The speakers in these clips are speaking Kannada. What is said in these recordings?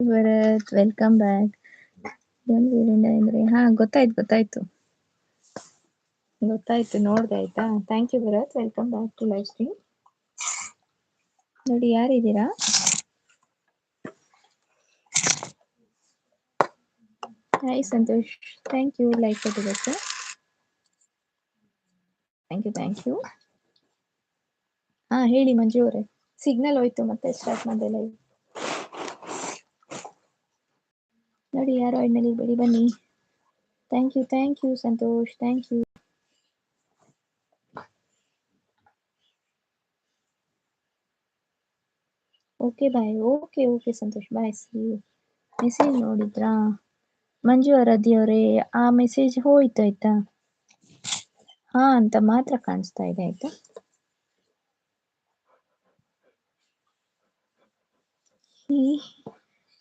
ಭರತ್ ವೆಲ್ಕಮ್ ಬ್ಯಾಕ್ ಅಂದ್ರೆ ಹಾ, ಗೊತ್ತಾಯ್ತು ಗೊತ್ತಾಯ್ತು. ಗೊತ್ತಾಯ್ತು, ನೋಡ್ದೆ ಆಯ್ತಾ? Thank you Bharat. Welcome back to live stream ನೋಡಿ, ಯಾರಿದ್ದೀರಾ? Hi Santosh. Thank you like ಕೊಟ್ಟಿದ್ದಕ್ಕೆ. ಥ್ಯಾಂಕ್ ಯು ಥ್ಯಾಂಕ್ ಯು ಹಾ, ಹೇಳಿ ಮಂಜು ಅವರೇ. ಸಿಗ್ನಲ್ ಹೋಯ್ತು ಮತ್ತೆ ಸ್ಟಾರ್ಟ್ ಮಾಡಿದೆ ಲೈವ್ ನೋಡಿ ಯಾರು ಆಡ್ನಲ್ಲಿ ಬೇಡಿ ಬನ್ನಿ thank you thank you Santosh thank you okay bye okay okay Santosh bye see message ನೋಡಿದ್ರಾ? ಮಂಜು ಆರಾಧ್ಯ ಅವರೇ ಆ ಮೆಸೇಜ್ ಹೋಯ್ತು, ಆಯ್ತಾ? ಹಾ, ಅಂತ ಮಾತ್ರ ಕಾಣಿಸ್ತಾ ಇದೆ, ಆಯ್ತಾ? ಈ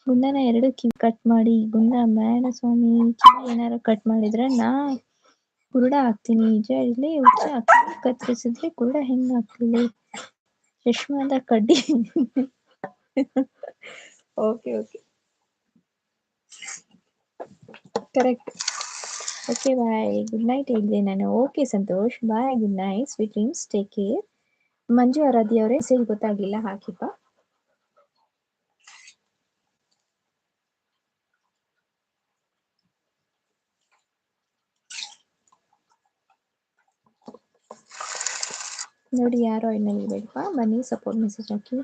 ಗುಂಡನ ಎರಡು ಕಿವಿ ಕಟ್ ಮಾಡಿ ಗುಂಡ ಬೇಡ ಸ್ವಾಮಿ ಕಿವಿ ಏನಾರು ಕಟ್ ಮಾಡಿದ್ರೆ ನಾ ಕುರುಡ ಹಾಕ್ತೀನಿ ನಿಜ ಇರ್ಲಿ ಉಚ್ಚ ಹಾಕ್ತೀನಿ ಕತ್ತರಿಸಿದ್ರೆ ಕುರುಡ ಹೆಂಗ್ ಆಗ್ತೀನಿ? ಚಶ್ಮಾದ ಕಡ್ಡಿ. Okay okay correct okay bye good night ಹೇಳಿದೆ ನಾನು. Okay Santosh. Bye good night sweet dreams take care Manju Aradhya ಅವರೇ ಸೇರಿ ಗೊತ್ತಾಗ್ಲಿಲ್ಲ ಹಾಕಿಪ್ಪ. ನೋಡಿ ಯಾರೋ ಬೇಡಪ್ಪ. ಬನ್ನಿ ಸಪೋರ್ಟ್ ಮೆಸೇಜ್ ಹಾಕಿ.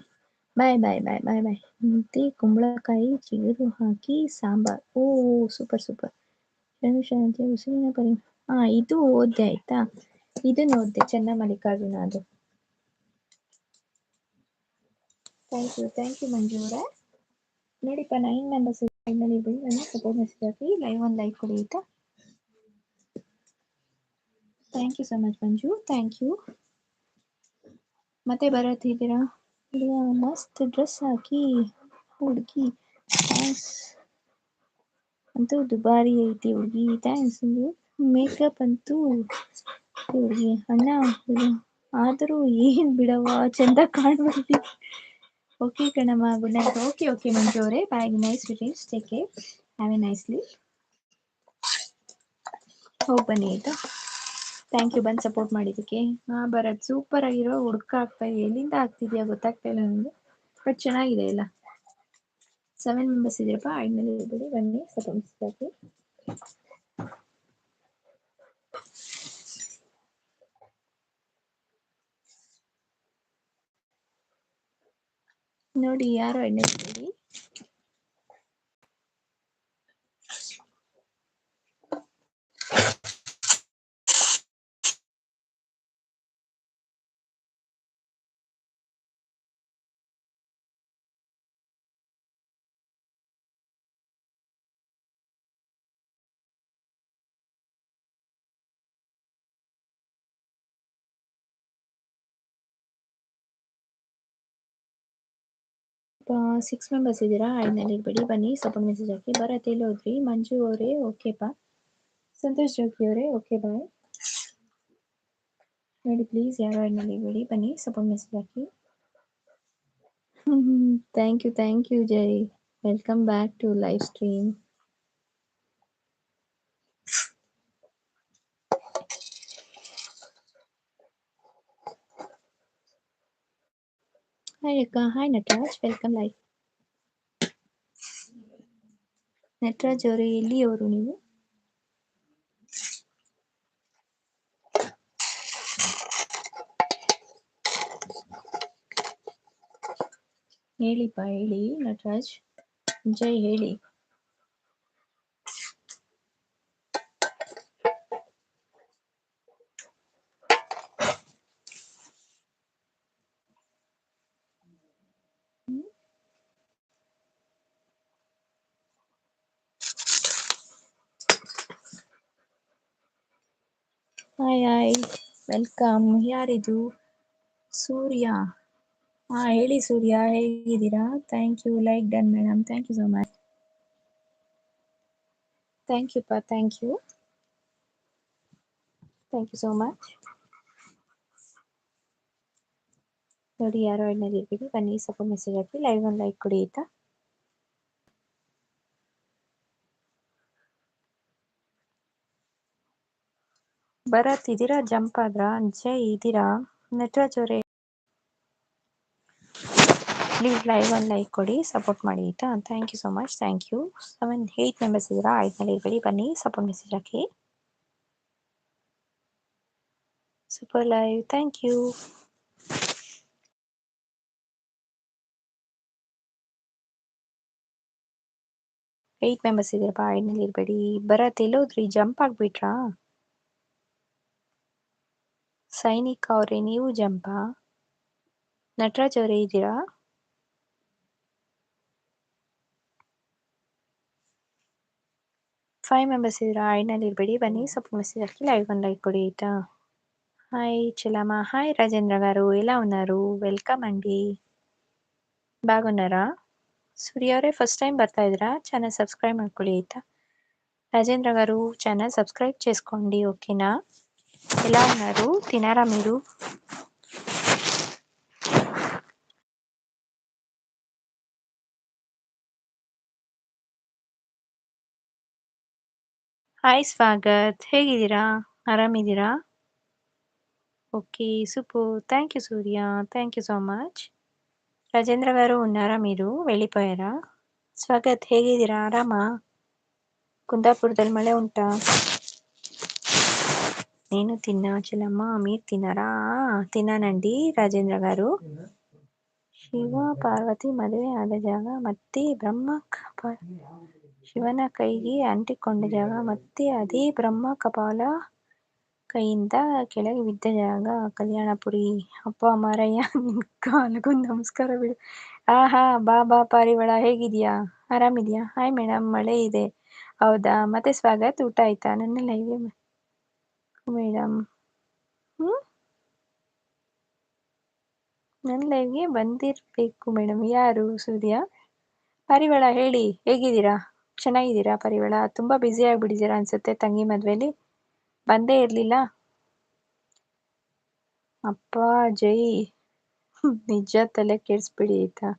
ಬಾಯ್ ಬಾಯ್ ಬಾಯ್ ಬಾಯ್ ಬಾಯ್ ಮುದ್ದೆ ಕುಂಬಳಕಾಯಿ ಚಿಗುರು ಹಾಕಿ, ಸಾಂಬಾರ್. ಓ ಸೂಪರ್ ಸೂಪರ್ ಶಾಂತಿ ಉಸಿರಿನ ಪರಿ. ಹಾ ಇದು ಓದ್ದೆ, ಆಯ್ತಾ? ಇದನ್ನ ಓದ್ದೆ, ಚೆನ್ನ ಮಲ್ಲಿಕಾರ್ಜುನ ಅದು. Thank you thank you Manju ಅವರೇ ನೋಡಿಪ್ಪ ನೈನ್ ಮೆಂಬರ್ಸ್ ಲೈವ್ನಲ್ಲಿ ಇರ್ಬೋದು ನನ್ನ ಸಪೋರ್ಟ್ ಮೆಸೇಜ್ ಹಾಕಿ ಲೈವ್ ಒಂದು ಲೈಕ್ ಕೊಡಿ, ಆಯ್ತಾ? Thank you so much Manju. Thank you ಮತ್ತೆ ಬರತ್ತಿದ್ದೀರಾ? ಹುಡುಗ ಮಸ್ತ್ ಡ್ರೆಸ್ ಹಾಕಿ, ಹುಡುಗಿ ಥ್ಯಾಂಕ್ಸ್ ಅಂತೂ ದುಬಾರಿ ಐತಿ ಹುಡುಗಿ ಥ್ಯಾಂಕ್ಸ್ ಮೇಕಪ್ ಅಂತೂ ಹುಡುಗಿ, ಅಣ್ಣ ಆದರೂ ಏನ್ ಬಿಡವ ಚಂದ ಕಾಣ್ಬಿಡ್ತಿ ಓಕೆ ಕಣಮ್ಮ, good night. Okay okay Manju ಅವರೇ bye nice retains take care have a nicely ಹೋಗಿ ಬನ್ನಿ ಆಯ್ತಾ? ಥ್ಯಾಂಕ್ ಯು ಬಂದು ಸಪೋರ್ಟ್ ಮಾಡಿದ್ದಕ್ಕೆ. ಹಾ, ಭರತ್ ಸೂಪರ್ ಆಗಿರೋ ಹುಡುಕ ಆಗ್ತಾ ಇದೆ. ಎಲ್ಲಿಂದ ಆಗ್ತಿದ್ಯಾ ಗೊತ್ತಾಗ್ತಾ ಇಲ್ಲ ನನಗೆ ಬಟ್ ಚೆನ್ನಾಗಿದೆ ಎಲ್ಲ. ಸೆವೆನ್ ಮೆಂಬರ್ಸ್ ಇದೆಯಪ್ಪ ಐದ್ನಲ್ಲಿ ಇರ್ಬೇಡಿ. ಬನ್ನಿ ಸಪೋರ್ಟ್ ನೋಡಿ, ಯಾರು ಎಣ್ಣೆಸ್ತೀರಿ ಸಿಕ್ಸ್ ಮೆಂಬರ್ಸ್ ಇದ್ದೀರಾ ಐದ್ನಲ್ಲಿ ಇರ್ಬೇಡಿ ಬನ್ನಿ ಸಪೋರ್ಟ್ ಮೆಸೇಜ್ ಹಾಕಿ ಬರತ್ತೆ ಎಲ್ಲಿ ಹೋದ್ರಿ ಮಂಜು ಅವರೇ ಓಕೆಪಾ ಸಂತೋಷ್ ಜೋಗಿ ಅವರೇ ಓಕೆ ಬಾಯ್ ನೋಡಿ ಪ್ಲೀಸ್ ಯಾರು ಐದ್ನಲ್ಲಿ ಇರ್ಬೇಡಿ ಬನ್ನಿ support message hockey thank you thank you Jai welcome back to live stream hi ಅಕ್ಕ hi Nataraj welcome live Nataraj ಅವರು ಎಲ್ಲಿಯವರು ನೀವು ಹೇಳಿಪ್ಪ ಹೇಳಿ ನಟರಾಜ್ ಜೈ ಹೇಳಿ ವೆಲ್ಕಮ್ ಯಾರಿದು ಸೂರ್ಯ ಹಾ ಹೇಳಿ ಸೂರ್ಯ, ಹೇಗಿದ್ದೀರಾ? Thank you like done madam thank you so much thank you ಪಾ thank you thank you so much ನೋಡಿ, ಯಾರೋ ಎಣ್ಣೆಲಿ ಇರ್ಬೇಡಿ ಬನ್ನಿ ಸ್ವಲ್ಪ ಮೆಸೇಜ್ ಹಾಕಿ ಲೈವ್ ಒಂದು ಲೈಕ್ ಕೊಡಿ, ಆಯ್ತಾ? ಭರತ್ ಇದ್ದೀರಾ ಜಂಪ್ ಆದ್ರಾ? ಜೈ ಇದ್ದೀರಾ? ನಟರಾಜ್ ಅವರೇ ಪ್ಲೀಸ್ ಲೈವ್ ಒಂದು ಲೈಕ್ ಕೊಡಿ ಸಪೋರ್ಟ್ ಮಾಡಿ ಆಯಿತಾ? Thank you so much thank you seven eight members ಇದ್ದೀರಾ? ಐದನಲ್ಲಿ ಇರಬೇಡಿ, ಬನ್ನಿ support message hockey. Super live thank you eight members ಇದ್ದೀರಪ್ಪ ಐದನಲ್ಲಿ ಇರಬೇಡಿ. ಭರತ್ ಎಲ್ಲೋದ್ರಿ, ಜಂಪ್ ಆಗಿಬಿಟ್ರಾ? ಸೈನಿಕ ಅವರೇ ನೀವು ಜಂಪಾ ನಟರಾಜ್ ಅವರೇ ಇದ್ದೀರಾ ಫೈವ್ ಮೆಂಬರ್ಸ್ ಇದ್ದೀರಾ ಐಡ್ನಲ್ಲಿ ಇರಬೇಡಿ ಬನ್ನಿ ಸ್ವಲ್ಪ ಮೆಸೇಜ್ ಹಾಕಿ లైవ్ ಒಂದು లైక్ కొడి ఆయితా హాయ్ చెల్లమ్మ హాయ్ రాజేంద్ర గారు ఎలా ఉన్నారు వెల్కమ్ అండి బాగున్నారా సూర్య ಅವರೇ ఫస్ట్ టైం ಬರ್ತಾ ಇದ್ದೀರಾ ఛానల్ సబ్స్క్రైబ్ ಮಾಡ್ಕೊಳ್ಳಿ ಆಯಿತಾ రాజేంద్ర గారు ఛానల్ సబ్స్క్రైబ్ చేసుకోండి ఓకేనా ఎలా ఉన్నారు తినారా మీరు ಹಾಯ್ ಸ್ವಾಗತ್ ಹೇಗಿದ್ದೀರಾ ಆರಾಮಿದ್ದೀರಾ okay super thank you Surya thank you so much Rajendra గారు ఉన్నారా మీరు వెళ్ళిపోయారా స్వాగత్ ಹೇಗಿದ್ದೀರಾ ಆರಾಮಾ ಕುಂದಾಪುರದಲ್ಲಿ ಮಳೆ ಉಂಟಾ నేను తిన్నా చెల్లమ్మ మీరు తిన్నారా తిన్నానండి రాజేంద్ర గారు ಶಿವ ಪಾರ್ವತಿ ಮದುವೆ ಆದ ಜಾಗ ಮತ್ತೆ ಬ್ರಹ್ಮ ಕಪಾಲ ಶಿವನ ಕೈಗೆ ಅಂಟಿಕೊಂಡ ಜಾಗ ಮತ್ತೆ ಅದೇ ಬ್ರಹ್ಮ ಕಪಾಲ ಕೈಯಿಂದ ಕೆಳಗೆ ಬಿದ್ದ ಜಾಗ ಕಲ್ಯಾಣಪುರಿ ಅಪ್ಪ ಮಾರಯ್ಯ ನಿನ್ ಕಾಲಿಗೊಂದು ನಮಸ್ಕಾರ ಬಿಡು ಆಹಾ ಬಾ ಬಾ ಪಾರಿವಾಳ ಹೇಗಿದ್ಯಾ ಆರಾಮಿದ್ಯಾ ಹಾಯ್ ಮೇಡಮ್ ಮಳೆ ಇದೆ ಹೌದಾ ಮತ್ತೆ ಸ್ವಾಗತ್ ಊಟ ಆಯ್ತಾ ನನ್ನ ಲೈವ್ಗೆ ಮೇಡಮ್. ಹ್ಞೂ ನನ್ನ ಲೈವ್ಗೆ ಬಂದಿರಬೇಕು ಮೇಡಮ್. ಯಾರು ಸೂರ್ಯ? ಪರಿವಳ ಹೇಳಿ. ಹೇಗಿದ್ದೀರಾ? ಚೆನ್ನಾಗಿದ್ದೀರಾ ಪಾರಿವಾಳ ತುಂಬ ಬ್ಯುಸಿ ಆಗಿಬಿಟ್ಟಿದ್ದೀರಾ ಅನ್ಸುತ್ತೆ ತಂಗಿ ಮದುವೆಲಿ? ಬಂದೇ ಇರಲಿಲ್ಲ? ಅಪ್ಪ, ಜೈ. ನಿಜ ತಲೆ ಕೆಡಿಸ್ಬಿಡಿ ಆಯಿತಾ?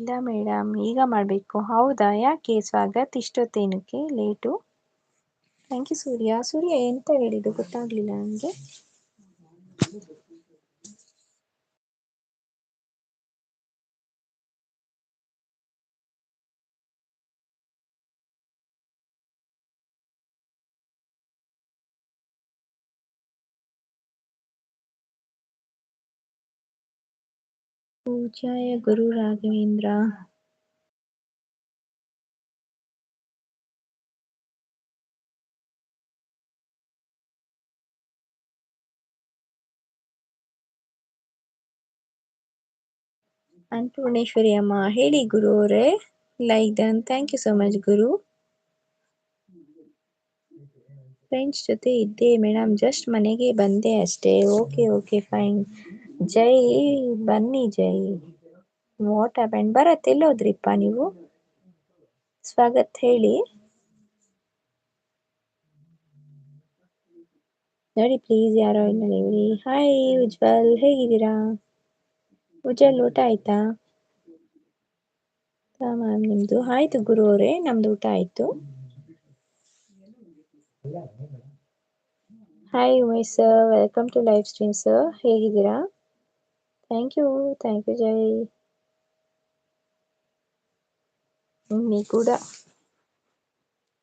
ಇಲ್ಲ ಮೇಡಮ್ ಈಗ ಮಾಡಬೇಕು. ಹೌದಾ? ಯಾಕೆ Swagath ಇಷ್ಟೊತ್ತೇನಕ್ಕೆ? Late? Thank you Surya. Surya, ಎಂತ ಹೇಳಿದ್ದು ಗೊತ್ತಾಗಲಿಲ್ಲ ನನಗೆ ಪೂಜಾಯ ಗುರು ರಾಘವೇಂದ್ರ ಅನ್ನಪೂರ್ಣೇಶ್ವರಿ ಅಮ್ಮ ಹೇಳಿ ಗುರು ಅವರೇ like done thank you so much Guru friends ಜೊತೆ ಇದ್ದೆ ಮೇಡಮ್ ಜಸ್ಟ್ ಮನೆಗೆ ಬಂದೆ ಅಷ್ಟೇ. ಓಕೆ ಓಕೆ ಫೈನ್ ಜೈ, ಬನ್ನಿ ಜೈ. ವಾಟ್ ಹ್ಯಾಪೆಂಡ್ ಬರತ್ ಎಲ್ಲೋದ್ರಿಪ್ಪ ನೀವು? ಸ್ವಾಗತ್ ಹೇಳಿ. ನೋಡಿ ಪ್ಲೀಸ್ ಯಾರೋ ಇಲ್ಲ ಹಾಯ್ ಉಜ್ವಲ್. ಹೇಗಿದ್ದೀರಾ? ಉಜ್ವಲ್, ಊಟ ಆಯ್ತಾ? ಮ್ಯಾಮ್ ನಿಮ್ಮದು ಆಯಿತು ಗುರು ಅವರೇ, ನಮ್ದು ಊಟ ಆಯಿತು. Hi Umesh sir welcome to live stream sir ಹೇಗಿದ್ದೀರಾ thank you thank you Jai ನೀ ಕೂಡ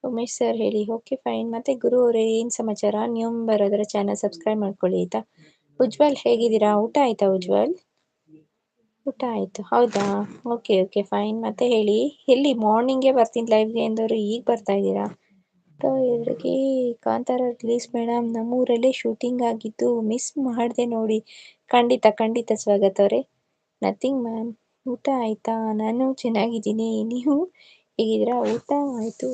ಉಮೇಶ್ ಸರ್ ಹೇಳಿ. ಓಕೆ ಫೈನ್ ಮತ್ತೆ ಗುರು ಅವರೇ, ಏನು ಸಮಾಚಾರ? ನೀವು ಬರೋದ್ರ ಚಾನಲ್ ಸಬ್ಸ್ಕ್ರೈಬ್ ಮಾಡ್ಕೊಳ್ಳಿ, ಆಯ್ತಾ? ಉಜ್ವಲ್, ಹೇಗಿದ್ದೀರಾ? ಊಟ ಆಯ್ತಾ ಉಜ್ವಲ್? ಊಟ ಆಯಿತು. ಹೌದಾ? ಓಕೆ ಓಕೆ ಫೈನ್ ಮತ್ತೆ ಹೇಳಿ. ಎಲ್ಲಿ? ಮಾರ್ನಿಂಗೇ ಬರ್ತೀನಿ ಲೈವ್ಗೆ ಎಂದವರು ಈಗ ಬರ್ತಾ ಇದ್ದೀರಾ? ಎರಡಿಗೆ ಕಾಂತಾರ ರಿಲೀಸ್ ಮೇಡಮ್ ನಮ್ಮೂರಲ್ಲೇ ಶೂಟಿಂಗ್ ಆಗಿದ್ದು ಮಿಸ್ ಮಾಡಿದೆ ನೋಡಿ. ಖಂಡಿತ ಖಂಡಿತ ಸ್ವಾಗತ ಅವರೇ. ನಥಿಂಗ್ ಮ್ಯಾಮ್ ಊಟ ಆಯಿತಾ? ನಾನು ಚೆನ್ನಾಗಿದ್ದೀನಿ. ನೀವು? ಹೇಗಿದ್ದೀರಾ? ಊಟ ಆಯಿತು.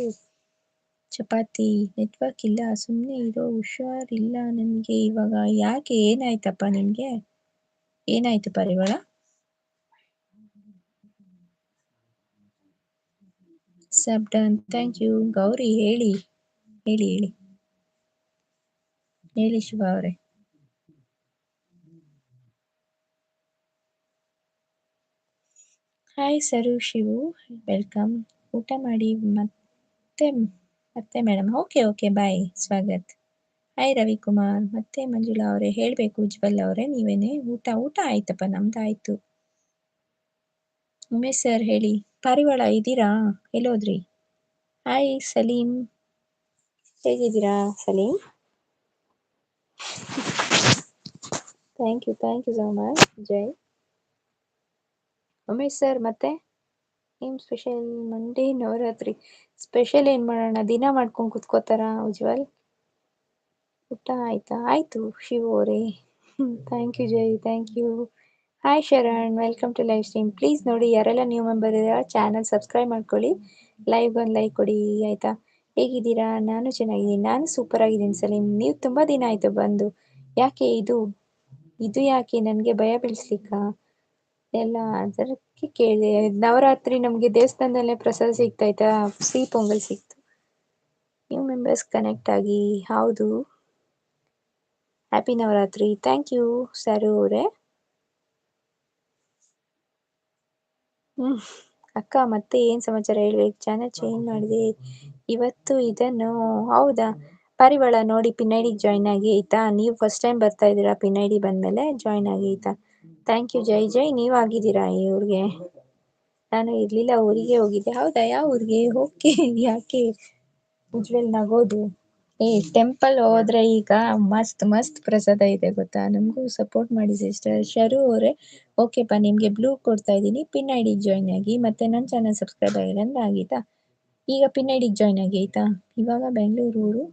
ಚಪಾತಿ ನೆಟ್ವರ್ಕ್ ಇಲ್ಲ. ಸುಮ್ಮನೆ ಇರೋ ಹುಷಾರಿಲ್ಲ ನನಗೆ ಇವಾಗ. ಯಾಕೆ? ಏನಾಯ್ತಪ್ಪ ನಿಮಗೆ? ಏನಾಯ್ತು ಪರಿವಾಳ sub done. Thank you. Gauri ಹೇಳಿ. ಹೇಳಿ ಹೇಳಿ. ಹೇಳಿ ಶುಭ ಅವರೇ. ಹಾಯ್ ಸರು ಶಿವು ವೆಲ್ಕಮ್ ಊಟ ಮಾಡಿ ಮತ್ತೆ ಮತ್ತೆ madam okay okay bye Swagath. Hi Ravikumar, ಮತ್ತೆ ಮಂಜುಳಾ ಅವರೇ, ಹೇಳಬೇಕು ಉಜ್ವಲ್ ಅವರೇ, ನೀವೇನೆ? ಊಟ ಊಟ ಆಯ್ತಪ್ಪ, ನಮ್ದು ಆಯ್ತು. ಉಮೇಶ್ ಸರ್ ಹೇಳಿ, ಪಾರಿವಾಳ ಇದ್ದೀರಾ? ಎಲ್ಲೋದ್ರಿ ಹಾಯ್ ಸಲೀಂ ಹೇಗಿದ್ದೀರಾ, Salim? Thank you thank you so much Jai. Umesh sir ಮತ್ತೆ? ಏನ್ ಸ್ಪೆಷಲ್ ಮಂಡೇ ನವರಾತ್ರಿ? ಸ್ಪೆಷಲ್ ಏನ್ ಮಾಡೋಣ, ದಿನ ಮಾಡ್ಕೊಂಡು ಕುತ್ಕೋತಾರ, ಉಜ್ವಲ್? ಊಟ ಆಯ್ತಾ? ಆಯ್ತು, ಶಿವ ಅವರೇ. Thank you Jai thank you hi Sharan welcome to live stream please ನೋಡಿ, ಯಾರೆಲ್ಲ ನ್ಯೂ ಮೆಂಬರ್ ಇದ್ದೀರಾ ಚಾನಲ್ ಸಬ್ಸ್ಕ್ರೈಬ್ ಮಾಡ್ಕೊಳ್ಳಿ. ಲೈವ್ ಒಂದು ಲೈಕ್ ಕೊಡಿ, ಆಯ್ತಾ? ಹೇಗಿದ್ದೀರಾ? ನಾನು ಚೆನ್ನಾಗಿದ್ದೀನಿ. ನಾನು ಸೂಪರ್ ಆಗಿದ್ದೀನಿ ಸಲೀಂ ನೀವು ತುಂಬ ದಿನ ಆಯ್ತು ಬಂದು. ಯಾಕೆ ಇದು? ಇದು ಯಾಕೆ? ನನಗೆ ಭಯ ಬೀಳಿಸ್ಲಿಕ್ಕಾ? ಎಲ್ಲ ಅದಕ್ಕೆ ಕೇಳಿದೆ. ನವರಾತ್ರಿ ನಮಗೆ ದೇವಸ್ಥಾನದಲ್ಲೇ ಪ್ರಸಾದ ಸಿಗ್ತಾಯ್ತಾ ಸಿಹಿ ಪೊಂಗಲ್ ಸಿಕ್ತು. ನ್ಯೂ ಮೆಂಬರ್ಸ್ ಕನೆಕ್ಟ್ ಆಗಿ. ಹೌದು. Happy Navaratri. Thank you Saru ಅವರೇ. ಹ್ಮ್. ಅಕ್ಕ, ಮತ್ತೆ ಏನ್ ಸಮಾಚಾರ ಹೇಳ್ಬೇಕು? ಚಾನಲ್ ಚೇಂಜ್ ಮಾಡಿದೆ. ಇವತ್ತು ಇದನ್ನು, ಹೌದಾ? ಪರಿವಳ ನೋಡಿ ಪಿನ್ನೈಡಿಗೆ ಜಾಯ್ನ್ ಆಗಿ ಆಯ್ತಾ? ನೀವು ಫಸ್ಟ್ ಟೈಮ್ ಬರ್ತಾ ಇದ್ದೀರಾ, ಪಿನ್ನೈಡಿ ಬಂದಮೇಲೆ ಜಾಯ್ನ್ ಆಗಿ ಆಯ್ತಾ? ಥ್ಯಾಂಕ್ ಯು ಜೈ ಜೈ ನೀವು ಆಗಿದ್ದೀರಾ ಈ ಊರಿಗೆ? ನಾನು ಇರ್ಲಿಲ್ಲ, ಊರಿಗೆ ಹೋಗಿದ್ದೆ. ಹೌದಾ? ಯಾವ ಊರಿಗೆ? ಓಕೆ, ಯಾಕೆ? ಉಜ್ವಲ್ ನಗೋದು ಏ ಟೆಂಪಲ್ ಹೋದ್ರೆ ಈಗ ಮಸ್ತ್ ಮಸ್ತ್ ಪ್ರಸಾದ ಇದೆ ಗೊತ್ತಾ? ನಮಗೂ ಸಪೋರ್ಟ್ ಮಾಡಿ ಸಿಸ್ಟರ್ ಶರು ಅವರೇ. ಓಕೆಪ್ಪ ನಿಮಗೆ ಬ್ಲೂ ಕೊಡ್ತಾ ಇದ್ದೀನಿ. ಪಿನ್ ಐ ಡಿ ಜಾಯ್ನ್ ಆಗಿ. ಮತ್ತೆ ನನ್ನ ಚಾನಲ್ ಸಬ್ಸ್ಕ್ರೈಬ್ ಆಗಿಲ್ಲ ಆಗಿತ್ತಾ? ಈಗ ಪಿನ್ ಐ ಡಿಗೆ ಜಾಯ್ನ್ ಆಗಿ ಆಯ್ತಾ ಇವಾಗ ಬೆಂಗಳೂರು ಊರು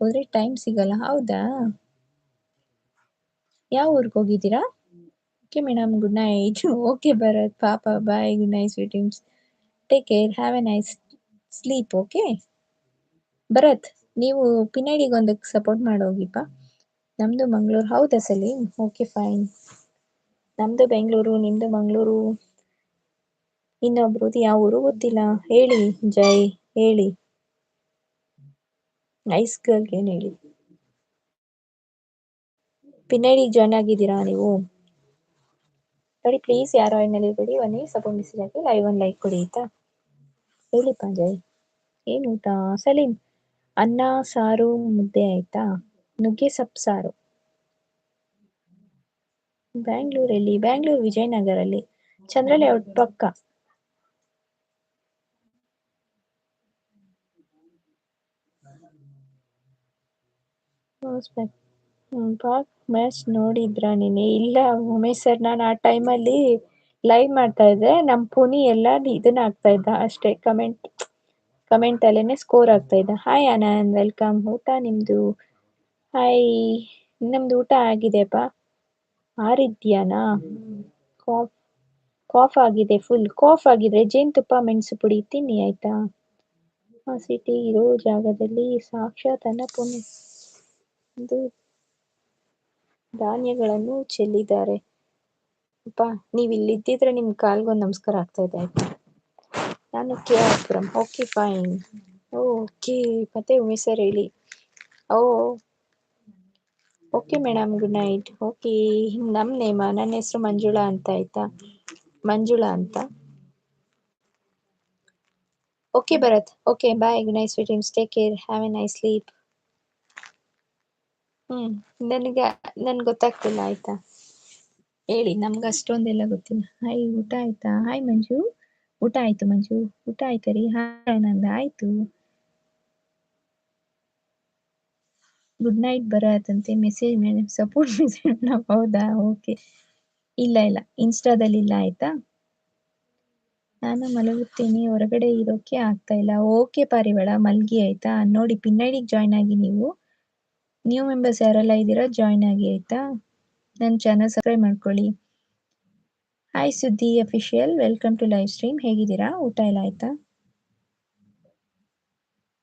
ಹೋದ್ರೆ ಟೈಮ್ ಸಿಗಲ್ಲ, ಹೌದಾ? ಯಾವ ಊರಿಗೆ ಹೋಗಿದ್ದೀರಾ? Okay madam good night okay Bharat, ಪಾಪ bye good night sweet dreams take care have a nice sleep okay Bharat, ನೀವು ಪಿನ್ನೈಡಿಗೆ ಒಂದಕ್ಕೆ ಸಪೋರ್ಟ್ ಮಾಡೋಗಿಪ್ಪ ನಮ್ಮದು ಮಂಗಳೂರು, ಹೌದಾ ಸಲೀಂ ಓಕೆ ಫೈನ್ ನಮ್ಮದು ಬೆಂಗಳೂರು ನಿಮ್ಮದು ಮಂಗಳೂರು. ಇನ್ನೊಬ್ರದ್ದು ಯಾವ ಊರು ಗೊತ್ತಿಲ್ಲ. ಹೇಳಿ ಜೈ ಹೇಳಿ. ನೈಸ್ ಗರ್ಲ್ಗೆ ಏನ್ ಹೇಳಿ. ಪಿನ್ನಡಿ ಜಾಯ್ನ್ ಆಗಿದ್ದೀರಾ ನೀವು? ನೋಡಿ ಪ್ಲೀಸ್ ಯಾರು ಆಯ್ನಲ್ಲಿ ಬಿಡಿ ಬನ್ನಿ, ಸಪೋರ್ಟ್ ಮೆಸೇಜ್ ಹಾಕಿ ಲೈವ್ ಒಂದು ಲೈಕ್ ಕೊಡಿ ಆಯ್ತಾ? ಹೇಳಿಪ್ಪ ಜೈ ಏನು ಊಟ? ಸಲೀಂ ಅನ್ನ, ಸಾರು, ಮುದ್ದೆ ಆಯ್ತಾ? ನುಗ್ಗೆ ಸೊಪ್ಪು, ಸಾರು. ಬ್ಯಾಂಗ್ಳೂರಲ್ಲಿ, ಬ್ಯಾಂಗ್ಳೂರು ವಿಜಯನಗರಲ್ಲಿ. ಚಂದ್ರಲೆ ಔಟ್ ಪಕ್ಕ ಪಾಕ್ ಮ್ಯಾಚ್ ನೋಡಿದ್ರಾ ನೀನೆ? ಇಲ್ಲ, ಉಮೇಶ್ ಸರ್ ನಾನು ಆ ಟೈಮಲ್ಲಿ ಲೈವ್ ಮಾಡ್ತಾ ಇದ್ದೆ. ನಮ್ಮ ಪುನಿ ಎಲ್ಲ ಇದನ್ನ ಆಗ್ತಾ ಇದ್ದ ಅಷ್ಟೇ. ಕಮೆಂಟ್ ಕಮೆಂಟ್ ಅಲ್ಲೇನೆ ಸ್ಕೋರ್ ಆಗ್ತಾ ಇದ್ದ. ಹಾಯ್ ಆನಂದ್ ವೆಲ್ಕಮ್ ಊಟ ನಿಮ್ದು? ಹಾಯ್ ನಮ್ದು ಊಟ ಆಗಿದೆಪ್ಪ ಆರಿದ್ಯಾನಾ? ಕಾಫ್ ಕಾಫ್ ಆಗಿದೆ ಫುಲ್ ಕಾಫ್ ಆಗಿದ್ರೆ ಜೇನುತುಪ್ಪ, ಮೆಣಸು ಪುಡಿ ತಿನ್ನಿ, ಆಯ್ತಾ? ಸಿಟಿ ಇರೋ ಜಾಗದಲ್ಲಿ ಸಾಕ್ಷಾತ್ ಅನ್ನಪೂರ್ಣೆ ಇದು ಧಾನ್ಯಗಳನ್ನು ಚೆಲ್ಲಿದ್ದಾರೆ. ಅಪ್ಪ, ನೀವು ಇಲ್ಲಿದ್ದಿದ್ರೆ ನಿಮ್ಮ ಕಾಲ್ಗೊಂದು ನಮಸ್ಕಾರ ಆಗ್ತಾ ಇದೆ ಆಯ್ತಾ? ನಾನು K R Puram. Okay fine okay ಮತ್ತೆ ಉಮೇಶ್ ಸರ್ ಹೇಳಿ. ಓ okay madam good night okay ನಮ್ಮ ನೇಮ, ನನ್ನ ಹೆಸರು ಮಂಜುಳಾ ಅಂತ ಆಯ್ತಾ? ಮಂಜುಳಾ ಅಂತ? Okay Bharat. Okay bye good night sweet take care have a nice sleep ಹ್ಞೂ ನನಗೆ ನನ್ ಗೊತ್ತಾಗ್ತಿಲ್ಲ, ಆಯ್ತಾ? ಹೇಳಿ, ನಮ್ಗೆ ಅಷ್ಟೊಂದೆಲ್ಲ ಗೊತ್ತಿಲ್ಲ. ಹಾಯ್ ಊಟ ಆಯ್ತಾ? ಹಾಯ್ ಮಂಜು. ಊಟ ಆಯ್ತು, ಮಂಜು. ಊಟ ಆಯ್ತಾ ರೀ? ಹಾಯ್ ಆನಂದ. ಆಯ್ತು. ಗುಡ್ ನೈಟ್ ಬರತ್ತಂತೆ ಮೆಸೇಜ್ ಮೇಲೆ ಸಪೋರ್ಟ್ ಮೆಸೇಜ್ ಹೌದಾ? ಓಕೆ ಇಲ್ಲ ಇಲ್ಲ. ಇನ್ಸ್ಟಾದಲ್ಲಿ ಇಲ್ಲ, ಆಯ್ತಾ? ನಾನು ಮಲಗುತ್ತೇನೆ. ಹೊರಗಡೆ ಇರೋಕೆ ಆಗ್ತಾ ಇಲ್ಲ. ಓಕೆ ಪಾರಿವಾಳ. ಮಲ್ಗಿ, ಆಯ್ತಾ? ನೋಡಿ, ಪಿನ್ನೈಡಿಗೆ ಜಾಯ್ನ್ ಆಗಿ ನೀವು. ನ್ಯೂ ಮೆಂಬರ್ಸ್ ಯಾರೆಲ್ಲ ಇದ್ದೀರಾ? ಜಾಯ್ನ್ ಆಗಿ ಆಯ್ತಾ? ನನ್ನ ಚಾನಲ್ ಸಬ್ಸ್ಕ್ರೈಬ್ ಮಾಡ್ಕೊಳ್ಳಿ. Hi Suddi official welcome to live stream ಹೇಗಿದ್ದೀರಾ? ಊಟ ಎಲ್ಲ ಆಯ್ತಾ?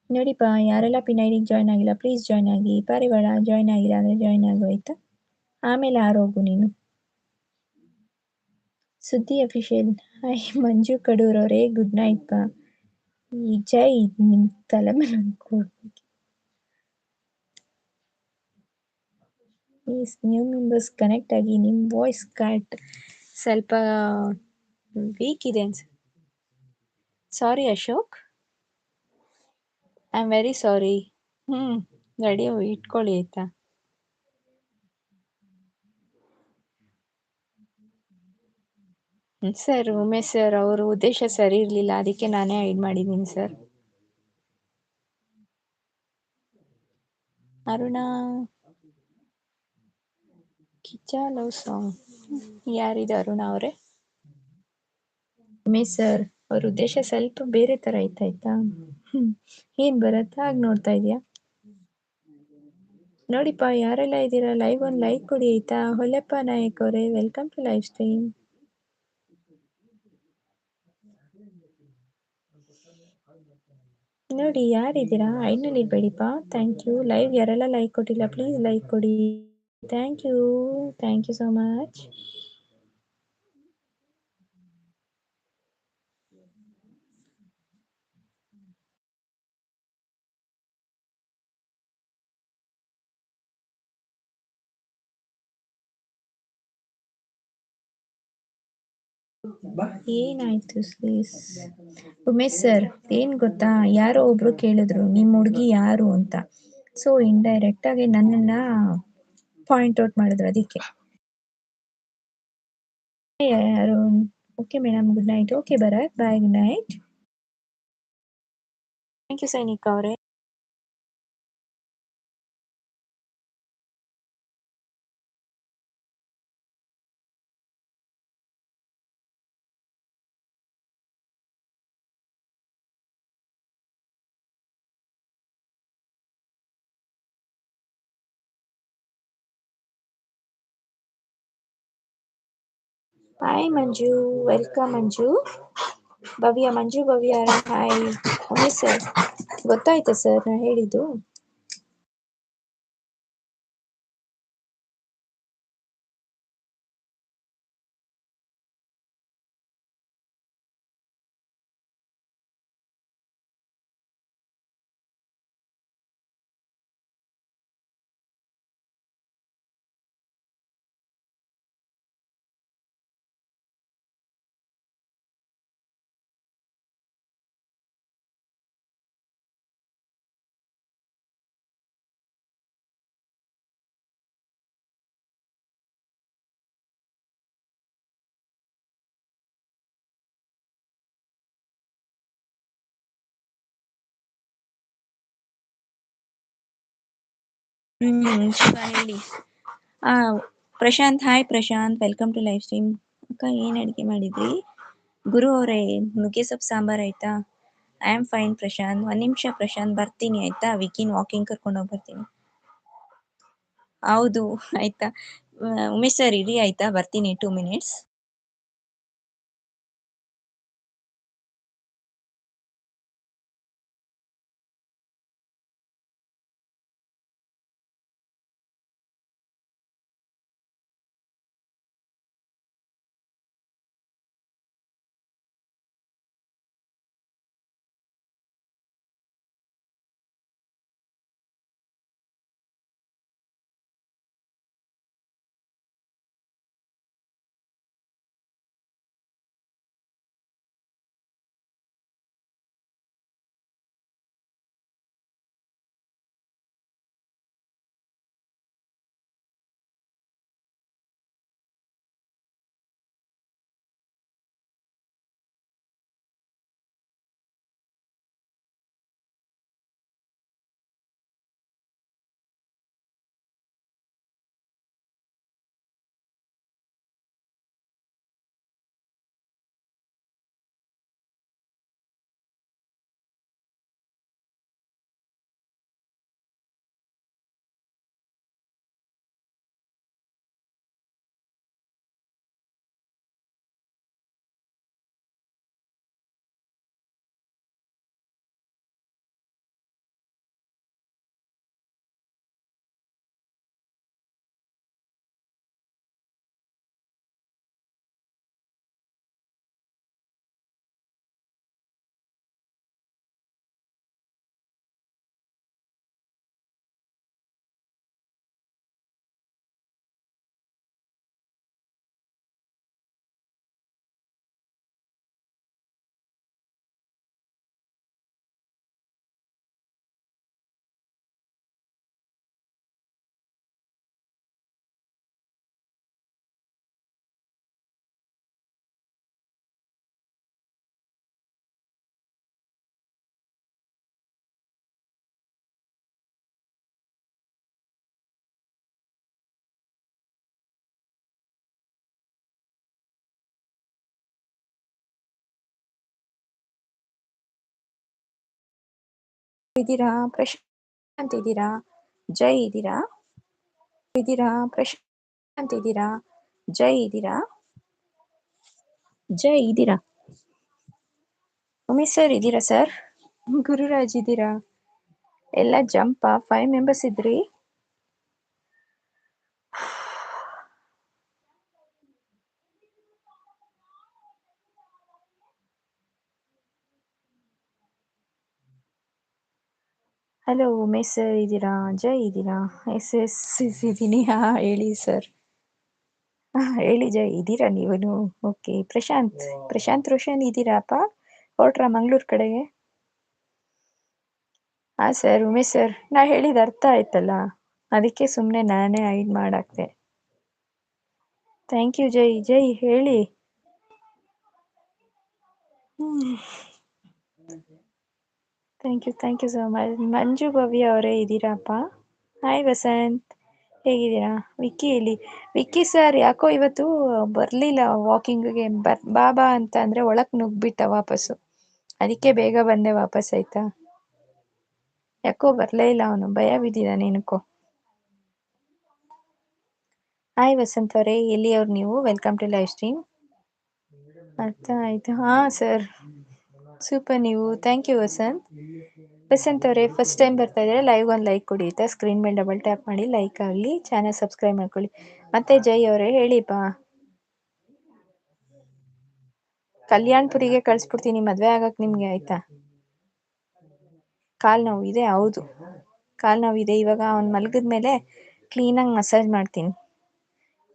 ನೋಡಿಪ್ಪ, ಯಾರೆಲ್ಲ ಪಿನ್ನೈಡಿಗೆ ಜಾಯ್ನ್ ಆಗಿಲ್ಲ ಪ್ಲೀಸ್ ಜಾಯ್ನ್ ಆಗಿ. ಪಾರಿವಾಳ ಜಾಯ್ನ್ ಆಗಿಲ್ಲ ಅಂದರೆ ಜಾಯ್ನ್ ಆಗು, ಆಯ್ತಾ? ಆಮೇಲೆ ಆರೋಗು ನೀನು? ಸುದ್ದಿ ಅಫಿಷಿಯಲ್ ಹಾಯ್ ಮಂಜು ಕಡೂರ್ ಅವರೇ ಗುಡ್ ನೈಟ್ ಪಾ. ಈ ಜೈ ನಿಮ್ಮ ತಲೆ ಮೇಲೆ ಪ್ಲೀಸ್ ನ್ಯೂ ಮೆಂಬರ್ಸ್ ಕನೆಕ್ಟ್ ಆಗಿ ನಿಮ್ಮ ವಾಯ್ಸ್ ಕಟ್ ಸ್ವಲ್ಪ ವೀಕ್ ಇದೆ ಅನ್ಸ sorry Ashok. I am very sorry ಹ್ಞೂ ರೆಡಿ ಇಟ್ಕೊಳ್ಳಿ, ಆಯಿತಾ? ಸರ್ ಉಮೇಶ್ ಸರ್ ಅವ್ರ ಉದ್ದೇಶ ಸರಿ ಇರಲಿಲ್ಲ. ಅದಕ್ಕೆ ನಾನೇ ಐಡ್ ಮಾಡಿದ್ದೀನಿ sir Aruna. Kichcha love song ಯಾರಿದು ಅರುಣ ಅವರೇ? ಉಮೇಶ್ ಸರ್ ಅವ್ರ ಉದ್ದೇಶ ಸ್ವಲ್ಪ ಬೇರೆ ಥರ ಇತ್ತಾಯ್ತಾ ಹ್ಞೂ ಏನು ಬರತ್ತಾ? ಹಾಗೆ ನೋಡ್ತಾ ಇದೆಯಾ? ನೋಡಿಪ್ಪ, ಯಾರೆಲ್ಲ ಇದ್ದೀರಾ? ಲೈವ್ ಒಂದು ಲೈಕ್ ಕೊಡಿ ಆಯ್ತಾ? ಹೊಲೆಪ್ಪ ನಾಯಕ್ ಅವರೇ ವೆಲ್ಕಮ್ ಟು ಲೈವ್ ಸ್ಟ್ರೀಮ್ ನೋಡಿ, ಯಾರಿದ್ದೀರಾ? ಐನಲ್ಲಿ ಇರಬೇಡಿಪ್ಪ. ಥ್ಯಾಂಕ್ ಯು ಲೈವ್ ಯಾರೆಲ್ಲ ಲೈಕ್ ಕೊಟ್ಟಿಲ್ಲ ಪ್ಲೀಸ್ ಲೈಕ್ ಕೊಡಿ. Thank you thank you so much ಏನಾಯ್ತು ಸ್ಲೀಸ್ ಉಮೇಶ್ ಸರ್ ಏನ್ ಗೊತ್ತಾ? ಯಾರೋ ಒಬ್ರು ಕೇಳಿದ್ರು ನಿಮ್ ಹುಡುಗಿ ಯಾರು? ಅಂತ. ಸೊ ಇಂಡೈರೆಕ್ಟ್ ಆಗಿ ನನ್ನನ್ನ ಪಾಯಿಂಟ್ ಔಟ್ ಮಾಡಿದ್ರು ಅದಕ್ಕೆ. Arun okay madam good night okay Bharat bye good night thank you Sainik ಅವರೇ. Hi Manju welcome Manju Bhavya Manju Bhavya hi Umesh sir ಗೊತ್ತಾಯ್ತಾ ಸರ್ ನಾ ಹೇಳಿದ್ದು. ಹ್ಮ್ ಹೇಳಿ. ಆ, Prashanth, hi Prashanth welcome to live stream ಅಕ್ಕ, ಏನ್ ಅಡಿಗೆ ಮಾಡಿದ್ರಿ? ಗುರು ಅವರೇ, ನುಗ್ಗೆ ಸೊಪ್ಪು ಸಾಂಬಾರ್ ಆಯ್ತಾ? I am fine Prashanth. ಒಂದ್ ನಿಮಿಷ, ಪ್ರಶಾಂತ್, ಬರ್ತೀನಿ, ಆಯ್ತಾ? ವಿಕಿನ್ ವಾಕಿಂಗ್ ಕರ್ಕೊಂಡು ಹೋಗಿ ಬರ್ತೀನಿ. ಹೌದು, ಆಯ್ತಾ? ಉಮೇಶ್ ಸರ್ ಇರಿ, ಆಯ್ತಾ? ಬರ್ತೀನಿ ಟೂ ಮಿನಿಟ್ಸ್ ಇದ್ದೀರಾ? ಪ್ರಶಾಂತ್ ಇದ್ದೀರಾ ಜೈ ಇದ್ದೀರಾ? ಇದ್ದೀರಾ? ಪ್ರಶಾಂತ್ ಇದ್ದೀರಾ ಜೈ ಇದ್ದೀರಾ? ಜೈ ಇದ್ದೀರಾ? ಉಮೇಶ್ ಸರ್ ಇದ್ದೀರಾ ಸರ್? ಗುರುರಾಜ್ ಇದ್ದೀರಾ? ಎಲ್ಲ ಜಂಪ ಫೈವ್ ಮೆಂಬರ್ಸ್ ಇದ್ರಿ? ಹಲೋ ಉಮೇಶ್ ಸರ್ ಇದ್ದೀರಾ? ಜೈ ಇದ್ದೀರಾ? ಎಸ್ ಎಸ್ ಇದ್ದೀನಿ. ಹಾ ಹೇಳಿ ಸರ್. ಹೇಳಿ ಜೈ ಇದ್ದೀರಾ ನೀವನು? ಓಕೆ ಪ್ರಶಾಂತ್ ಪ್ರಶಾಂತ್ ರೋಷನ್ ಇದ್ದೀರಾಪ್ಪ? ಹೊರಟ್ರಾ ಮಂಗ್ಳೂರ್ ಕಡೆಗೆ? ಹಾ ಸರ್ ಉಮೇಶ್ ಸರ್ ನಾ ಹೇಳಿದ ಅರ್ಥ ಆಯ್ತಲ್ಲ? ಅದಕ್ಕೆ ಸುಮ್ಮನೆ ನಾನೇ ಐಡ್ ಮಾಡಾಕ್ತೆ ಥ್ಯಾಂಕ್ ಯು ಜೈ ಜೈ ಹೇಳಿ. Thank you thank you so much Manju Bhavya ಅವರೇ ಇದ್ದೀರಪ್ಪ. ಹಾಯ್ ವಸಂತ್ ಹೇಗಿದ್ದೀರಾ? ವಿಕ್ಕಿ ಇಲ್ಲಿ. ವಿಕ್ಕಿ ಸರ್ ಯಾಕೋ ಇವತ್ತು ಬರಲಿಲ್ಲ ವಾಕಿಂಗ್ಗೆ ಬರ್, ಬಾಬಾ ಅಂತ ಅಂದರೆ ಒಳಕ್ಕೆ ನುಗ್ಬಿಟ್ಟ ವಾಪಸ್ಸು. ಅದಕ್ಕೆ ಬೇಗ ಬಂದೆ ವಾಪಸ್, ಆಯ್ತಾ? ಯಾಕೋ ಬರಲೇ ಇಲ್ಲ ಅವನು. ಭಯ ಹಾಯ್ ವಸಂತ್ ಅವರೇ. ಎಲ್ಲಿ ಅವ್ರು ನೀವು? ವೆಲ್ಕಮ್ ಟು ಲೈವ್ ಸ್ಟ್ರೀಮ್ ಅರ್ಥ ಆಯ್ತು. ಹಾ ಸರ್ ಸೂಪರ್ ನೀವು ಥ್ಯಾಂಕ್ ಯು ವಸಂತ್. ವಸಂತ್ ಅವರೇ ಫಸ್ಟ್ ಟೈಮ್ ಬರ್ತಾ ಇದ್ದಾರೆ ಲೈವ್ ಒಂದು ಲೈಕ್ ಕೊಡಿ ಆಯ್ತಾ? ಸ್ಕ್ರೀನ್ ಮೇಲೆ ಡಬಲ್ ಟ್ಯಾಪ್ ಮಾಡಿ ಲೈಕ್ ಆಗಲಿ ಚಾನಲ್ ಸಬ್ಸ್ಕ್ರೈಬ್ ಮಾಡ್ಕೊಳ್ಳಿ. ಮತ್ತೆ ಜೈ ಅವರೇ ಹೇಳಿಪ್ಪ ಕಲ್ಯಾಣ್ಪುರಿಗೆ ಕಳಿಸ್ಬಿಡ್ತೀನಿ, ಮದುವೆ ಆಗಕ್ಕೆ ನಿಮಗೆ ಆಯ್ತಾ? ಕಾಲ್ ನೋವು ಇದೆ, ಹೌದು. ಕಾಲ್ ನೋವು ಇದೆ, ಇವಾಗ ಅವ್ನು ಮಲಗಿದ ಮೇಲೆ ಕ್ಲೀನಾಗಿ ಮಸಾಜ್ ಮಾಡ್ತೀನಿ.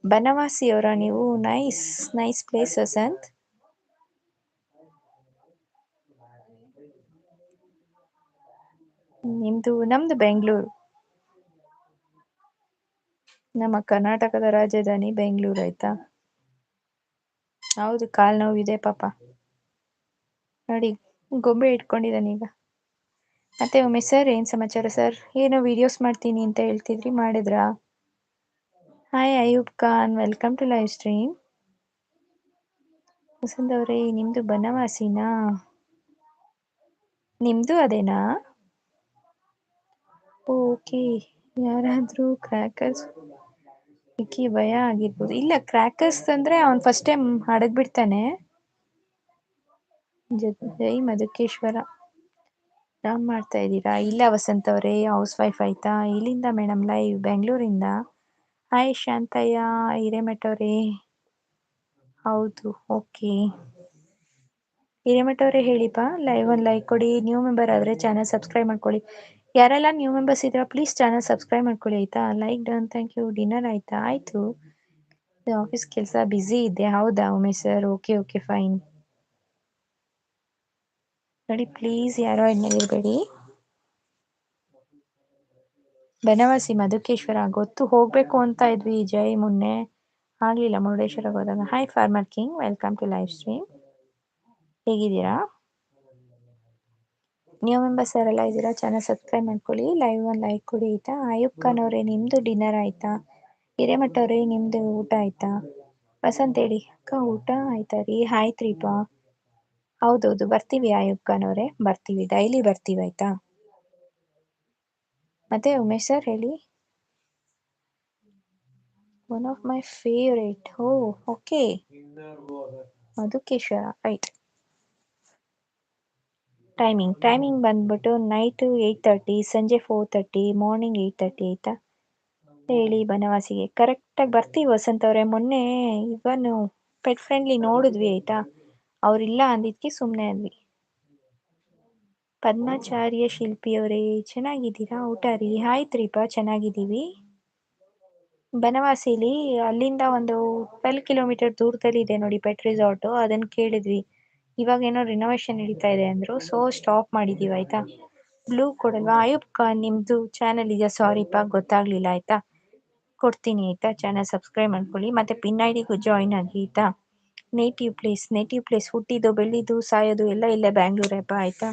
ಬನವಾಸಿ ಅವರ ನೀವು? Nice nice place Vasanth. ನಿಮ್ದು, ನಮ್ದು ಬೆಂಗಳೂರು ನಮ್ಮ ಕರ್ನಾಟಕದ ರಾಜಧಾನಿ ಬೆಂಗಳೂರು ಆಯ್ತಾ? ಹೌದು, ಕಾಲ್ ನೋವಿದೆ ಪಾಪ. ನೋಡಿ, ಗೊಂಬೆ ಇಟ್ಕೊಂಡಿದ್ದಾನೆ ಈಗ. ಮತ್ತೆ ಒಮ್ಮೆ ಸರ್ ಏನು ಸಮಾಚಾರ ಸರ್ ಏನೋ ವಿಡಿಯೋಸ್ ಮಾಡ್ತೀನಿ ಅಂತ ಹೇಳ್ತಿದ್ರಿ, ಮಾಡಿದ್ರಾ? Hi Ayub Khan welcome to live stream Vasanth ಅವರೇ ನಿಮ್ಮದು ಬನವಾಸಿನಾ? ನಿಮ್ಮದು ಅದೇನಾ? ಓಕೆ. ಯಾರಾದರೂ ಕ್ರ್ಯಾಕರ್ಸ್ ಇಕ್ಕಿ ಭಯ ಆಗಿರ್ಬೋದು. ಇಲ್ಲ ಕ್ರ್ಯಾಕರ್ಸ್ ಅಂದ್ರೆ ಅವನ್ ಫಸ್ಟ್ ಟೈಮ್ ಅಡಗ್ಬಿಡ್ತಾನೆ ಜೈ ಮಧುಕೇಶ್ವರ. ರಾಮ್ ಮಾಡ್ತಾ ಇದ್ದೀರಾ? ಇಲ್ಲ, ವಸಂತ ಅವರೇ ಹೌಸ್ ವೈಫ್ ಆಯ್ತಾ? ಇಲ್ಲಿಂದ ಮೇಡಮ್ ಲೈವ್ ಬೆಂಗಳೂರಿಂದ? ಹಾಯ್ ಶಾಂತಯ್ಯ, ಹಿರೇಮಠ ಅವರೇ. ಹೌದು, ಓಕೆ. ಹಿರೇಮಠ ಅವರೇ ಹೇಳಿಪ್ಪ ಲೈವ್ ಒಂದು ಲೈಕ್ ಕೊಡಿ. ನ್ಯೂ ಮೆಂಬರ್ ಆದ್ರೆ ಚಾನಲ್ ಸಬ್ಸ್ಕ್ರೈಬ್ ಮಾಡ್ಕೊಳ್ಳಿ. ಯಾರೆಲ್ಲ ನ್ಯೂ ಮೆಂಬರ್ಸ್ ಇದ್ದೀರಾ ಪ್ಲೀಸ್ ಚಾನಲ್ ಸಬ್ಸ್ಕ್ರೈಬ್ ಮಾಡ್ಕೊಳ್ಳಿ ಆಯ್ತಾ? Like done thank you dinner ಆಯಿತಾ? ಆಯಿತು. ಆಫೀಸ್ ಕೆಲಸ ಬ್ಯುಸಿ ಇದೆ. ಹೌದಾ Umesh sir okay okay fine ನೋಡಿ ಪ್ಲೀಸ್ ಯಾರೋ ಇರಬೇಡಿ ಬೆನವಾಸಿ, ಮಧುಕೇಶ್ವರ, ಗೊತ್ತು ಹೋಗಬೇಕು ಅಂತ ಇದ್ವಿ ಜೈ ಮುನ್ನೆ. ಆಗಲಿಲ್ಲ ಮುರುಡೇಶ್ವರಕ್ಕೆ ಹೋದಾಗ hi farmer king welcome to live stream ಹೇಗಿದ್ದೀರಾ? ನ್ಯೂ ಮೆಂಬರ್ಸ್ ಯಾರೆಲ್ಲ ಇದ್ದೀರಾ ಚಾನಲ್ ಸಬ್ಸ್ಕ್ರೈಬ್ ಮಾಡ್ಕೊಳ್ಳಿ ಲೈವ್ ಒಂದು ಲೈಕ್ ಕೊಡಿ ಆಯ್ತಾ? ಆಯುಬ್ ಖಾನ್ ಅವರೇ ನಿಮ್ಮದು ಡಿನ್ನರ್ ಆಯಿತಾ? ಹಿರೇಮಠ ಅವರೇ ನಿಮ್ಮದು ಊಟ ಆಯಿತಾ? ವಸಂತ್ ಹೇಳಿ, ಅಕ್ಕ, ಊಟ ಆಯ್ತಾ ರೀ? ಆಯ್ತು ರೀಪ ಹೌದೌದು, ಬರ್ತೀವಿ ಆಯುಬ್ ಖಾನ್ ಅವರೇ, ಬರ್ತೀವಿ ಡೈಲಿ ಬರ್ತೀವಿ ಆಯ್ತಾ? ಮತ್ತೆ ಉಮೇಶ್ ಸರ್ ಹೇಳಿ. One of my favourite O okay Madhukeshwara right timing timing ಬಂದ್ಬಿಟ್ಟು ನೈಟು ಏಟ್ ತರ್ಟಿ ಸಂಜೆ four thirty morning eight thirty ಆಯ್ತಾ? ಹೇಳಿ ಬನವಾಸಿಗೆ. ಕರೆಕ್ಟಾಗಿ ಬರ್ತೀವಿ ವಸಂತ ಅವರೇ. ಮೊನ್ನೆ ಇವನು ಪೆಟ್ ಫ್ರೆಂಡ್ಲಿ ನೋಡಿದ್ವಿ ಆಯಿತಾ? ಅವರಿಲ್ಲ ಅಂದಿದ್ದಕ್ಕೆ ಸುಮ್ಮನೆ ಅಂದ್ವಿ. ಪದ್ಮಾಚಾರ್ಯ ಶಿಲ್ಪಿಯವರೇ ಚೆನ್ನಾಗಿದ್ದೀರಾ? ಊಟ ರೀ. ಆಯ್ತು ರೀಪಾ ಚೆನ್ನಾಗಿದ್ದೀವಿ. ಬನವಾಸಿಲಿ ಅಲ್ಲಿಂದ ಒಂದು ಟ್ವೆಲ್ ಕಿಲೋಮೀಟರ್ ದೂರದಲ್ಲಿ ಇದೆ ನೋಡಿ ಪೆಟ್ ರಿಸಾರ್ಟು ಅದನ್ನ ಕೇಳಿದ್ವಿ. ಇವಾಗ ಏನೋ ರಿನೋವೇಷನ್ ನಡೀತಾ ಇದೆ ಅಂದ್ರು. ಸೊ ಸ್ಟಾಪ್ ಮಾಡಿದೀವಿ, ಆಯ್ತಾ? ಬ್ಲೂ ಕೊಡಲ್ವಾ? ಅಯ್ಯಬ್ ನಿಮ್ದು ಚಾನಲ್ ಇದೆಯಾ? ಸಾರಿಪ್ಪ ಗೊತ್ತಾಗ್ಲಿಲ್ಲ, ಆಯ್ತಾ? ಕೊಡ್ತೀನಿ, ಆಯ್ತಾ? ಚಾನಲ್ ಸಬ್ಸ್ಕ್ರೈಬ್ ಮಾಡ್ಕೊಳ್ಳಿ. ಮತ್ತೆ ಪಿನ್ ಐ ಡಿಗೂ ಜಾಯ್ನ್ ಆಗಿ, ಆಯ್ತಾ? ನೇಟಿವ್ ಪ್ಲೇಸ್ ನೇಟಿವ್ ಪ್ಲೇಸ್ ಹುಟ್ಟಿದ್ದು ಬೆಳ್ಳಿದ್ದು ಸಾಯೋದು, ಎಲ್ಲ ಇಲ್ಲೇ ಬ್ಯಾಂಗ್ಳೂರಪ್ಪ ಆಯ್ತಾ?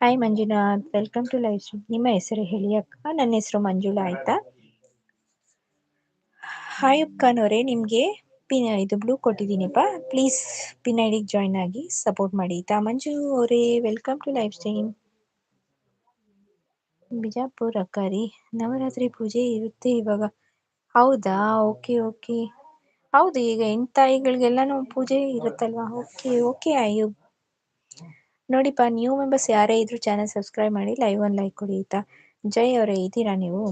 Hi Manjunath. Welcome to live stream ನಿಮ್ಮ ಹೆಸರು ಹೇಳಿ ಅಕ್ಕ? ನನ್ನ ಹೆಸರು ಮಂಜುಳಾ, ಆಯ್ತಾ? ಹಾಯ್ ಅವರೇ ನಿಮಗೆ? ಪಿನ್ ಇದು ಬ್ಲೂ ಕೊಟ್ಟಿದ್ದೀನಿಪ್ಪ. ಪ್ಲೀಸ್ ಪಿನ್ ಐ ಡಿಗೆ ಜಾಯ್ನ್ ಆಗಿ ಸಪೋರ್ಟ್ ಮಾಡಿ. ಆಯ್ತಾ ಮಂಜು ಅವರೇ welcome to life stream Bijapur ಅಕ್ಕಾರಿ, Navratri ಪೂಜೆ ಇರುತ್ತೆ ಇವಾಗ. ಹೌದಾ? ಓಕೆ ಓಕೆ ಹೌದು, ಈಗ ಹೆಣ್ ತಾಯಿಗಳಿಗೆಲ್ಲಾನು ಪೂಜೆ ಇರುತ್ತಲ್ವಾ? ಓಕೆ ಓಕೆ ಅಯ್ಯೋ. ನೋಡಿಪ್ಪ ನ್ಯೂ ಮೆಂಬರ್ಸ್ ಯಾರೇ ಇದ್ರು ಚಾನಲ್ ಸಬ್ಸ್ಕ್ರೈಬ್ ಮಾಡಿ ಲೈವ್ ಒಂದು ಲೈಕ್ ಕೊಡಿ ಆಯ್ತಾ? ಜೈ ಅವರೇ, ಇದ್ದೀರಾ ನೀವು?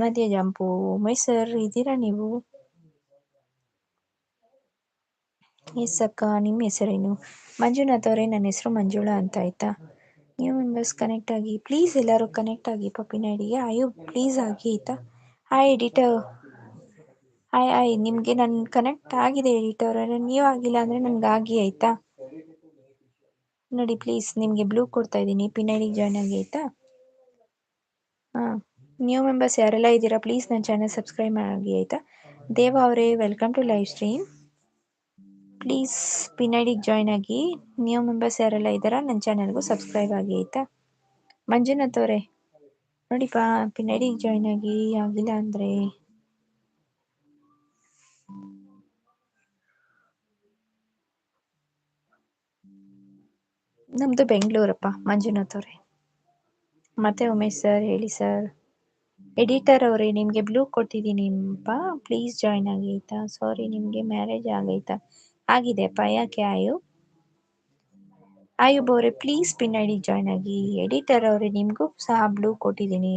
ಮಧ್ಯ ಜಂಪು, ಉಮೇಶ್ ಸರ್ ಇದ್ದೀರಾ ನೀವು? ಎಸ್ ಅಕ್ಕ ನಿಮ್ಮ ಹೆಸರೇನು? ಮಂಜುನಾಥ್ ಅವರೇ ನನ್ನ ಹೆಸರು ಮಂಜುಳಾ ಅಂತ ಆಯಿತಾ ನ್ಯೂ ಮೆಂಬರ್ಸ್ ಕನೆಕ್ಟ್ ಆಗಿ ಪ್ಲೀಸ್ ಎಲ್ಲರೂ ಕನೆಕ್ಟ್ ಆಗಿ ಪಪ್ಪಿನಡಿಗೆ ಅಯ್ಯೋ ಪ್ಲೀಸ್ ಆಗಿ ಆಯಿತಾ? ಹಾಯ್ ಎಡಿಟರ್ ಹಾಯ್ ಹಾಯ್ ನಿಮಗೆ ನನ್ನ ಕನೆಕ್ಟ್ ಆಗಿದೆ ಎಡಿಟರ್ ನೀವು ಆಗಿಲ್ಲ ಅಂದರೆ ನನಗೆ ಆಗಿ ಆಯಿತಾ? ನೋಡಿ ಪ್ಲೀಸ್ ನಿಮಗೆ ಬ್ಲೂ ಕೊಡ್ತಾ ಇದ್ದೀನಿ. ಪಿನೈಡಿಗೆ ಜಾಯ್ನ್ ಆಗಿ ಆಯಿತಾ? ಹಾಂ. ನ್ಯೂ ಮೆಂಬರ್ಸ್ ಯಾರೆಲ್ಲ ಇದ್ದೀರಾ ಪ್ಲೀಸ್ ನನ್ನ ಚಾನಲ್ ಸಬ್ಸ್ಕ್ರೈಬ್ ಆಗಿ ಆಯಿತಾ? ದೇವ ಅವರೇ welcome to live stream please ಪಿನೈಡಿಗೆ join ಆಗಿ. ನ್ಯೂ ಮೆಂಬರ್ಸ್ ಯಾರೆಲ್ಲ ಇದ್ದಾರಾ? ನನ್ನ ಚಾನಲ್ಗೂ ಸಬ್ಸ್ಕ್ರೈಬ್ ಆಗಿ, ಆಯ್ತಾ? ಮಂಜುನಾಥ್ ಅವರೇ ನೋಡಿಪ್ಪ ಪಿನೈಡಿಗೆ ಜಾಯ್ನ್ ಆಗಿ ಆಗಿಲ್ಲ ಅಂದರೆ. ನಮ್ಮದು ಬೆಂಗಳೂರಪ್ಪ, ಮಂಜುನಾಥ್ ಅವರೇ. ಮತ್ತೆ ಉಮೇಶ್ ಸರ್, ಹೇಳಿ ಸರ್. ಎಡಿಟರ್ ಅವರೇ, ನಿಮಗೆ ಬ್ಲೂ ಕೊಟ್ಟಿದ್ದೀನಿಪ್ಪ ಪ್ಲೀಸ್ ಜಾಯ್ನ್ ಆಗಿ, ಆಯಿತಾ? ಸಾರಿ, ನಿಮಗೆ ಮ್ಯಾರೇಜ್ ಆಗೈತಾ? ಆಗಿದೆಯಪ್ಪ ಯಾಕೆ ಆಯು? ಆಯುಬ್ ಅವರೇ ಪ್ಲೀಸ್ ಪಿನ್ನಡಿಗೆ ಜಾಯ್ನ್ ಆಗಿ. ಎಡಿಟರ್ ಅವರೇ, ನಿಮಗೂ ಸಹ ಬ್ಲೂ ಕೊಟ್ಟಿದ್ದೀನಿ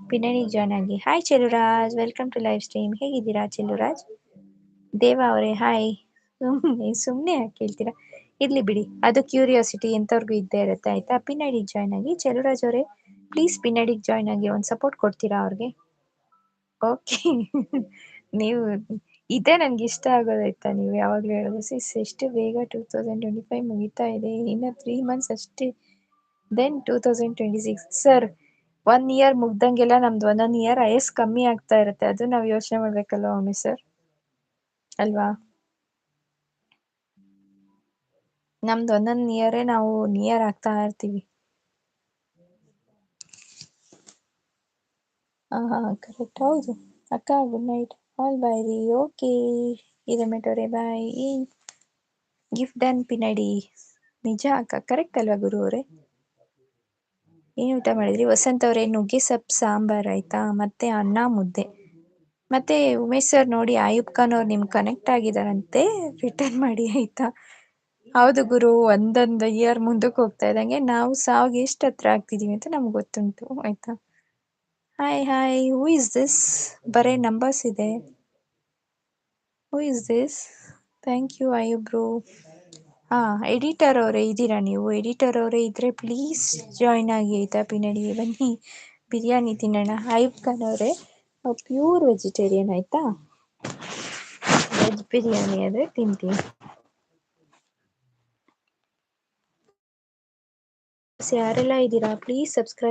ಪಿನ್ನಡಿಗೆ ಜಾಯ್ನ್ ಆಗಿ. Hi Chaluraj welcome to live stream. ಹೇಗಿದ್ದೀರಾ ಚೆಲುರಾಜ್ ದೇವ ಅವರೇ, ಹಾಯ್. ಸುಮ್ಮನೆ ಸುಮ್ಮನೆ ಯಾಕೆ ಹೇಳ್ತೀರಾ ಇರ್ಲಿ ಬಿಡಿ. ಅದು ಕ್ಯೂರಿಯಾಸಿಟಿ ಎಂಥವ್ರಿಗೂ ಇದ್ದೇ ಇರುತ್ತೆ, ಆಯ್ತಾ? ಪಿನ್ನಡಿಗೆ ಜಾಯ್ನ್ ಆಗಿ. ಚೆಲುರಾಜ್ ಅವರೇ, ಪ್ಲೀಸ್ ಪಿನ್ನಡಿಗೆ ಜಾಯ್ನ್ ಆಗಿ ಒಂದು ಸಪೋರ್ಟ್ ಕೊಡ್ತೀರಾ ಅವ್ರಿಗೆ? ಓಕೆ. ನೀವು ಇದೇ ನನ್ಗೆ ಇಷ್ಟ ಆಗೋದಾಯ್ತಾ ನೀವು ಯಾವಾಗಲೂ ಹೇಳೋದು ಸಿಸ್, ಎಷ್ಟು ಬೇಗ ಟೂ ತೌಸಂಡ್ ಟ್ವೆಂಟಿ ಫೈವ್ ಮುಗಿತಾ ಇದೆ. ಇನ್ನು ತ್ರೀ ಮಂತ್ಸ್ ಅಷ್ಟೇ. Then two thousand twenty six sir one year ಮುಗ್ದಂಗೆಲ್ಲ ನಮ್ದು ಒಂದೊಂದು ಇಯರ್ ಐಎಸ್ ಕಮ್ಮಿ ಆಗ್ತಾ ಇರುತ್ತೆ. ಅದು ನಾವು ಯೋಚನೆ ಮಾಡ್ಬೇಕಲ್ವ ಒಮ್ಮೆ ಸರ್ ಅಲ್ವಾ? ನಮ್ದು ಒಂದೊಂದು ಇಯರೇ ನಾವು ನಿಯರ್ ಆಗ್ತಾ ಇರ್ತೀವಿ. ಹಾಂ ಹಾಂ ಕರೆಕ್ಟ್ ಹೌದು. ಅಕ್ಕ ಗುಡ್ ನೈಟ್ ರೀ ಓಕೆ ಹಿರೇಮಠವ್ರೆ ಬಾಯ್ ಗಿಫ್ಟ್ ಡನ್ ಪಿನಡಿ ನಿಜ ಅಕ್ಕ ಕರೆಕ್ಟ್ ಅಲ್ವಾ ಗುರು ಅವರೇ? ಏನು ಊಟ ಮಾಡಿದ್ರಿ? ವಸಂತ್ ಅವರೇ, ನುಗ್ಗೆ ಸೊಪ್ಪು, ಸಾಂಬಾರ್ ಆಯ್ತಾ? ಮತ್ತೆ ಅನ್ನ, ಮುದ್ದೆ. ಮತ್ತೆ ಉಮೇಶ್ ಸರ್ ನೋಡಿ, ಆಯುಬ್ ಖಾನ್ ಅವ್ರು ನಿಮ್ಗೆ ಕನೆಕ್ಟ್ ಆಗಿದಾರಂತೆ. ರಿಟರ್ನ್ ಮಾಡಿ, ಆಯ್ತಾ? ಹೌದು ಗುರು, ಒಂದೊಂದು ಇಯರ್ ಮುಂದಕ್ಕೆ ಹೋಗ್ತಾ ಇದ್ದಂಗೆ ನಾವು ಸಾವಿಗೆ ಎಷ್ಟು ಹತ್ರ ಆಗ್ತಿದೀವಿ ಅಂತ ನಮ್ಗೆ ಗೊತ್ತುಂಟು, ಆಯ್ತಾ? Hi hi who is this ಬರೇ ನಂಬರ್ಸ್ ಇದೆ. Who is this thank you ಆಯುಬ್ರು ಹಾಂ ಎಡಿಟರ್ ಅವರೇ ಇದ್ದೀರಾ ನೀವು? ಎಡಿಟರ್ ಅವರೇ ಇದ್ದರೆ ಪ್ಲೀಸ್ ಜಾಯ್ನ್ ಆಗಿ ಆಯಿತಾ? ಪಿನಡಿ ಬನ್ನಿ. ಬಿರಿಯಾನಿ ತಿನ್ನೋಣ. ಹೈಬ್ ಖಾನ್ ಅವರೇ. ಪ್ಯೂರ್ ವೆಜಿಟೇರಿಯನ್ ಆಯ್ತಾ? ವೆಜ್ ಬಿರಿಯಾನಿ ಆದರೆ ತಿಂತೀನಿ. ಯಾರೆಲ್ಲ ಇದ್ದೀರಾ? Please subscribe